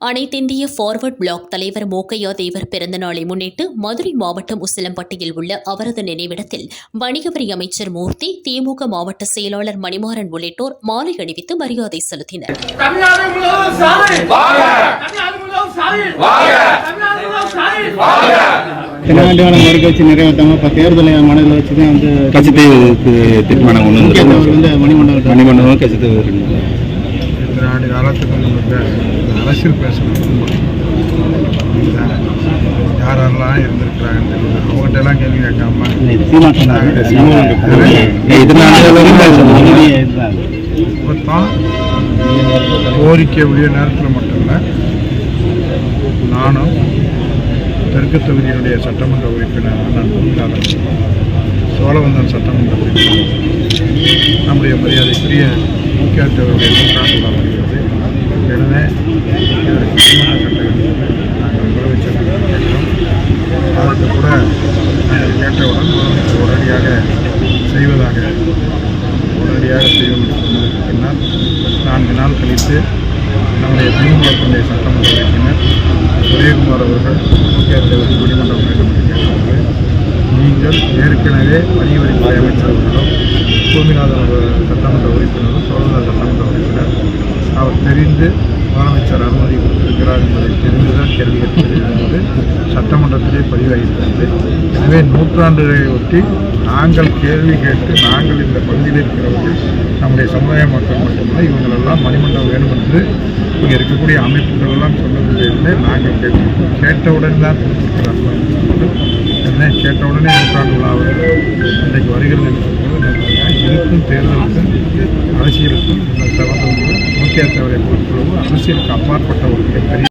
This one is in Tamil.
அனைத்திந்திய ஃபார்வர்ட் பிளாக் தலைவர் மோக்கையா தேவர் பிறந்த நாளை முன்னிட்டு மதுரை மாவட்டம் உசிலம்பட்டியில் உள்ள அவரது நினைவிடத்தில் வணிக வரி அமைச்சர் மூர்த்தி திமுக மாவட்ட செயலாளர் மணிமாறன் உள்ளிட்டோர் மாலை அணிவித்து மரியாதை செலுத்தினர். தமிழ்நாடு முழுவதும் சாலை தமிழ்நாடு முழுவதும் சாலை தமிழ்நாடு முழுவதும் சாலை தென்னாண்டியான மறுக்க வச்சு நிறைவேற்றாம இப்போ தேர்தலை மனதில் வச்சு தான் வந்து கட்சித்தேவுக்கு தீர்மானம் கொண்டு முக்கிய தலைவர் வந்து வந்து மணிமண்டபம் மணிமண்டபம் கட்சித்தேவு ஆண்டு காலத்துக்கு இந்த அரசியல் பேசணும் யாரெல்லாம் இருந்திருக்கிறாங்கன்னு தெரியல அவங்ககிட்ட எல்லாம் கேள்வி கேட்காம இப்போத்தான் கோரிக்கை உரிய நேரத்தில் மட்டும் இல்லை நானும் தெற்கு தொகுதியினுடைய சட்டமன்ற உறுப்பினர் அண்ணன் பூமிநாதன் சோழவந்தன் சட்டமன்ற உறுப்பினர். நம்முடைய மரியாதைக்குரிய முக்கியத்துவருடைய நூற்றாண்டு விழா வருகிறது எனவே இதற்கு திருமண கட்டணம் நாங்கள் முதலமைச்சர் கேட்டோம் அதற்கு கூட நாங்கள் கேட்டவுடன் முதலமைச்சர் உடனடியாக செய்வதாக உடனடியாக செய்வோம் என்று நான்கு நாள் கழித்து நம்முடைய திமுகத்தினுடைய சட்டமன்ற உறுப்பினர் உதயகுமார் அவர்கள் முக்கியத்துவ நீதிமன்றம் வேண்டும் என்று கேட்டார்கள் நீங்கள் ஏற்கனவே வணிக வரித்துறை அமைச்சர் பூமிநாதன் அவர் சட்டமன்ற உறுப்பினரும் சோழநாத சட்டமன்ற உறுப்பினர். அவர் தெரிந்து முதலமைச்சர் அனுமதி கொடுத்திருக்கிறார் என்பதை தெரிந்துதான் கேள்வி கேட்கிறது என்பது சட்டமன்றத்திலே பதிவாகியிருக்கிறது எனவே நூற்றாண்டுகளை ஒட்டி நாங்கள் கேள்வி கேட்டு நாங்கள் இந்த பகுதியில் இருக்கிறவர்கள் நம்முடைய சமுதாய மக்கள் மட்டுமல்ல இவங்களெல்லாம் மணிமண்டபம் வேணும் என்று இங்கே இருக்கக்கூடிய அமைப்புகள் எல்லாம் நாங்கள் கேட்டோம் கேட்டவுடன் தான் கொடுத்திருக்கிறார்கள். என்ன? கேட்டவுடனே நூற்றாண்டு விழாவை இன்றைக்கு வருகிறது. என்று சொல்வது நன்றாக இருக்கும் தேர்தலுக்கும் அரசியலுக்கும் இந்த சம்பந்தம் முக்கியத்தவரை பொறுத்தளவு அரசியலுக்கு அப்பாற்பட்ட ஒரு மிகப்பெரிய